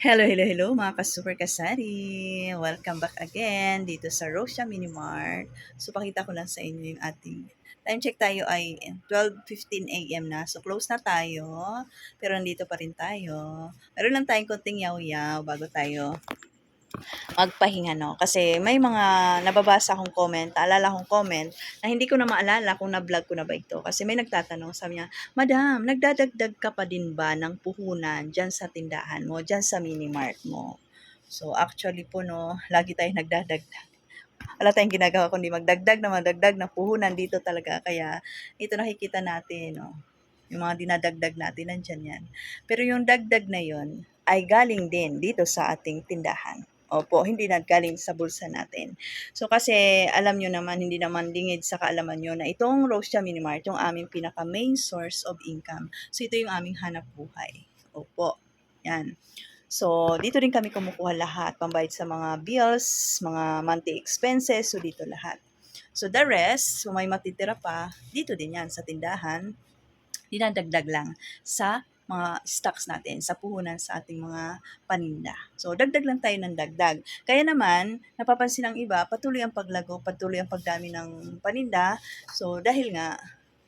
Hello, hello, hello mga ka-super kasari. Welcome back again dito sa Rosia Mini Mart. So, pakita ko lang sa inyo yung ating time check tayo ay 12.15 a.m. na. So, close na tayo. Pero nandito pa rin tayo. Meron lang tayong konting yaw-yaw bago tayo magpahinga, no? Kasi may mga nababasa akong comment, alala akong comment, na hindi ko na maalala kung na-vlog ko na ba ito. Kasi may nagtatanong, sabi niya, Madam, nagdadagdag ka pa din ba ng puhunan dyan sa tindahan mo, dyan sa mini-mart mo? So, actually po, no, lagi tayong nagdadagdag. Wala tayong ginagawa kundi magdagdag na magdagdag na puhunan dito talaga. Kaya, ito nakikita natin, no? Yung mga dinadagdag natin, nandyan yan. Pero yung dagdag na yon ay galing din dito sa ating tindahan. Opo, hindi naggaling sa bulsa natin. So kasi alam nyo naman, hindi naman lingid sa kaalaman nyo na itong Rosia Minimart, yung aming pinaka main source of income. So ito yung aming hanap buhay. Opo, yan. So, dito rin kami kumukuha lahat, pambayad sa mga bills, mga monthly expenses, so dito lahat. So, the rest, kung may matitira pa, dito din yan sa tindahan, dinadagdag lang sa mga stocks natin sa puhunan sa ating mga paninda. So, dagdag lang tayo ng dagdag. Kaya naman, napapansin ng iba, patuloy ang paglago, patuloy ang pagdami ng paninda. So, dahil nga,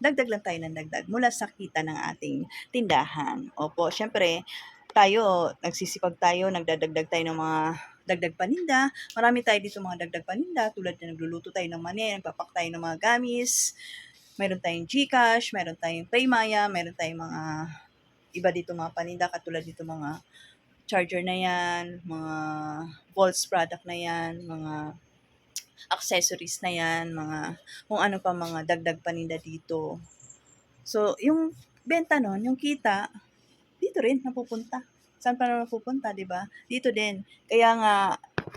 dagdag lang tayo ng dagdag mula sa kita ng ating tindahan. Opo, syempre, tayo, nagsisipag tayo, nagdadagdag tayo ng mga dagdag paninda. Marami tayo dito mga dagdag paninda, tulad na nagluluto tayo ng mani, nagpapak tayo ng mga gamis, meron tayong Gcash, meron tayong Paymaya, meron tayong mga iba dito mga paninda, katulad dito mga charger na yan, mga Volts product na yan, mga accessories na yan, mga kung ano pa mga dagdag paninda dito. So, yung benta nun, yung kita, dito rin napupunta. Saan pa naman napupunta, di ba? Dito din. Kaya nga,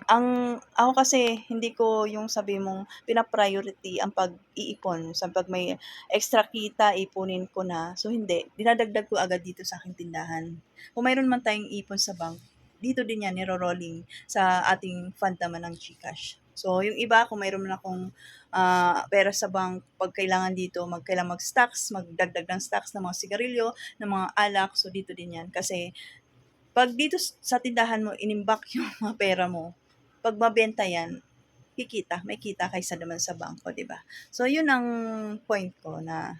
ang ako kasi hindi ko yung sabi mong pina-priority ang pag-iipon. Sa pag may extra kita, ipunin ko na. So hindi, dinadagdag ko agad dito sa aking tindahan. Kung mayroon man tayong ipon sa bank, dito din yan niro-rolling sa ating fund naman ng GCash. So, yung iba, kung mayroon man akong uh, pera sa bank, pag kailangan dito, magkailangan mag-stocks, magdagdag ng stocks ng mga sigarilyo, ng mga alak, so dito din yan. Kasi, pag dito sa tindahan mo, inimbak yung mga pera mo, pag mabenta yan, kikita, may kita kaysa naman sa bangko, di ba? So, yun ang point ko na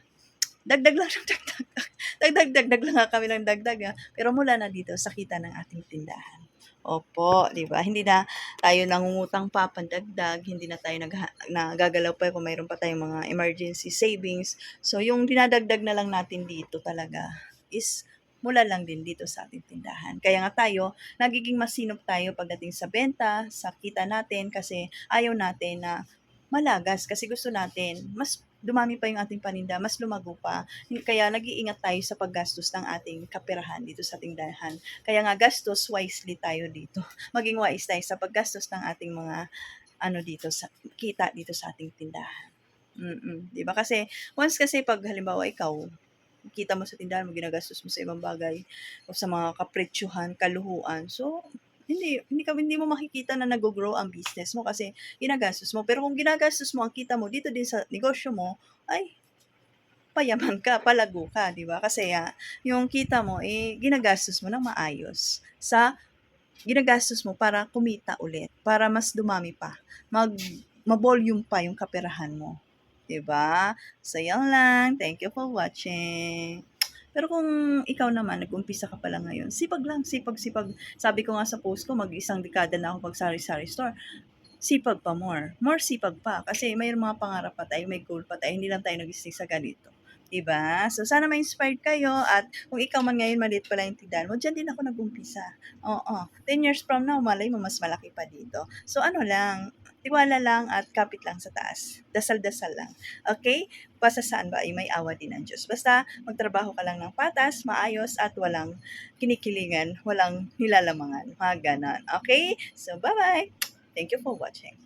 dagdag lang ng dagdag. dagdag, dagdag lang kami ng dagdag. Ha? Pero mula na dito, sa kita ng ating tindahan. Opo, 'di ba? Hindi na tayo nangungutang pa pandagdag, hindi na tayo nag nagagalaw pa kung mayroon pa tayong mga emergency savings. So yung dinadagdag na lang natin dito talaga is mula lang din dito sa ating tindahan. Kaya nga tayo, nagiging masinop tayo pagdating sa benta, sa kita natin kasi ayaw natin na malagas kasi gusto natin mas dumami pa yung ating paninda, mas lumago pa. Kaya nag-iingat tayo sa paggastos ng ating kaperahan dito sa tindahan. Kaya nga gastos wisely tayo dito. Maging wise tayo sa paggastos ng ating mga ano dito sa kita dito sa ating tindahan. Mm. 'Di ba? Kasi once kasi pag halimbawa ikaw kita mo sa tindahan mo ginagastos mo sa ibang bagay o sa mga kapretyuhan, kaluhuan. So, hindi hindi ka hindi mo makikita na nag-grow ang business mo kasi ginagastos mo. Pero kung ginagastos mo ang kita mo dito din sa negosyo mo, ay payaman ka, palago ka, 'di ba? Kasi uh, yung kita mo eh ginagastos mo ng maayos sa ginagastos mo para kumita ulit, para mas dumami pa. Mag ma-volume pa yung kaperahan mo. 'Di ba? So, yan lang. Thank you for watching. Pero kung ikaw naman, nag-umpisa ka pa lang ngayon, sipag lang, sipag, sipag. Sabi ko nga sa post ko, mag-isang dekada na ako pag sari-sari store. Sipag pa more. More sipag pa. Kasi may mga pangarap pa tayo, may goal pa tayo. Hindi lang tayo nag-stick sa ganito. Diba? So, sana ma-inspired kayo at kung ikaw man ngayon maliit pala yung tindahan mo, dyan din ako nag-umpisa. Oo. 10 years from now, malay mo mas malaki pa dito. So, ano lang, tiwala lang at kapit lang sa taas. Dasal-dasal lang. Okay? Basta saan ba ay may awa din ng Diyos. Basta magtrabaho ka lang ng patas, maayos at walang kinikilingan, walang nilalamangan. Mga ganon. Okay? So, bye-bye! Thank you for watching.